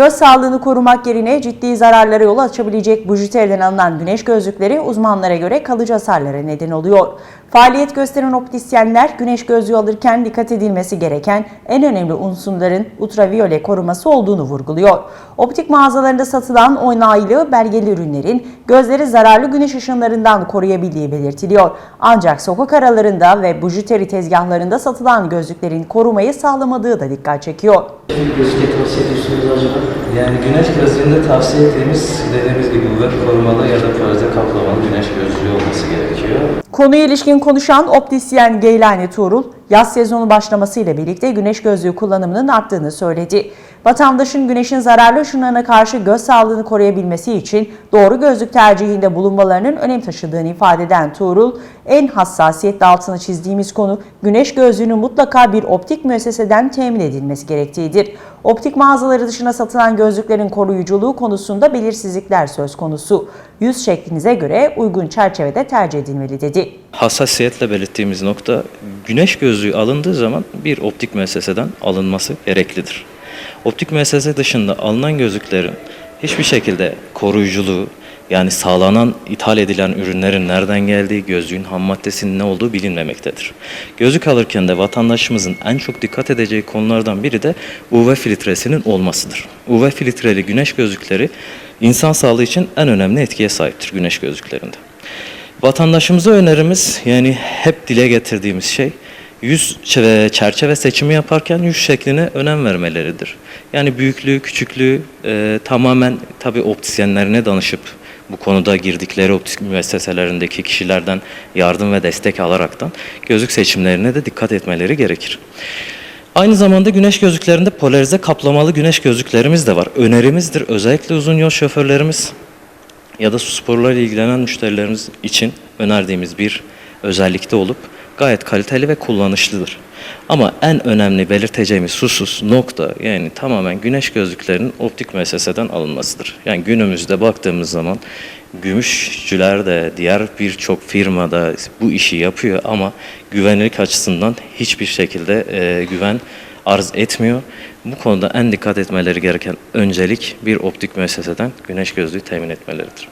Göz sağlığını korumak yerine ciddi zararlara yol açabilecek bu jüteriden alınan güneş gözlükleri uzmanlara göre kalıcı hasarlara neden oluyor. Faaliyet gösteren optisyenler güneş gözlüğü alırken dikkat edilmesi gereken en önemli unsurların ultraviyole koruması olduğunu vurguluyor. Optik mağazalarında satılan onaylı belgeli ürünlerin gözleri zararlı güneş ışınlarından koruyabildiği belirtiliyor. Ancak sokak aralarında ve bujiteri tezgahlarında satılan gözlüklerin korumayı sağlamadığı da dikkat çekiyor. Bir gözlüğe tavsiye ediyorsunuz acaba? Yani güneş gözlüğünde tavsiye ettiğimiz dediğimiz gibi UV korumalı ya da paraze kaplamalı güneş gözlüğü olması gerekiyor. Konuya ilişkin konuşan optisyen Geylani Tuğrul, yaz sezonu başlamasıyla birlikte güneş gözlüğü kullanımının arttığını söyledi. Vatandaşın güneşin zararlı ışınlarına karşı göz sağlığını koruyabilmesi için doğru gözlük tercihinde bulunmalarının önem taşıdığını ifade eden Tuğrul, en hassasiyetle altını çizdiğimiz konu güneş gözlüğünün mutlaka bir optik müesseseden temin edilmesi gerektiğidir. Optik mağazaları dışına satılan gözlüklerin koruyuculuğu konusunda belirsizlikler söz konusu. Yüz şeklinize göre uygun çerçevede tercih edilmeli dedi. hassasiyetle belirttiğimiz nokta güneş gözlüğü alındığı zaman bir optik müesseseden alınması gereklidir. Optik müessese dışında alınan gözlüklerin hiçbir şekilde koruyuculuğu yani sağlanan, ithal edilen ürünlerin nereden geldiği, gözlüğün ham maddesinin ne olduğu bilinmemektedir. Gözlük alırken de vatandaşımızın en çok dikkat edeceği konulardan biri de UV filtresinin olmasıdır. UV filtreli güneş gözlükleri insan sağlığı için en önemli etkiye sahiptir güneş gözlüklerinde. Vatandaşımıza önerimiz yani hep dile getirdiğimiz şey yüz çe- çerçeve seçimi yaparken yüz şekline önem vermeleridir. Yani büyüklüğü, küçüklüğü e, tamamen tabi optisyenlerine danışıp bu konuda girdikleri optik müesseselerindeki kişilerden yardım ve destek alaraktan gözlük seçimlerine de dikkat etmeleri gerekir. Aynı zamanda güneş gözlüklerinde polarize kaplamalı güneş gözlüklerimiz de var. Önerimizdir özellikle uzun yol şoförlerimiz ya da su sporlarıyla ilgilenen müşterilerimiz için önerdiğimiz bir özellikte olup gayet kaliteli ve kullanışlıdır. Ama en önemli belirteceğimiz husus nokta yani tamamen güneş gözlüklerinin optik müesseseden alınmasıdır. Yani günümüzde baktığımız zaman gümüşçüler de diğer birçok firmada bu işi yapıyor ama güvenlik açısından hiçbir şekilde e, güven arz etmiyor. Bu konuda en dikkat etmeleri gereken öncelik bir optik müesseseden güneş gözlüğü temin etmeleridir.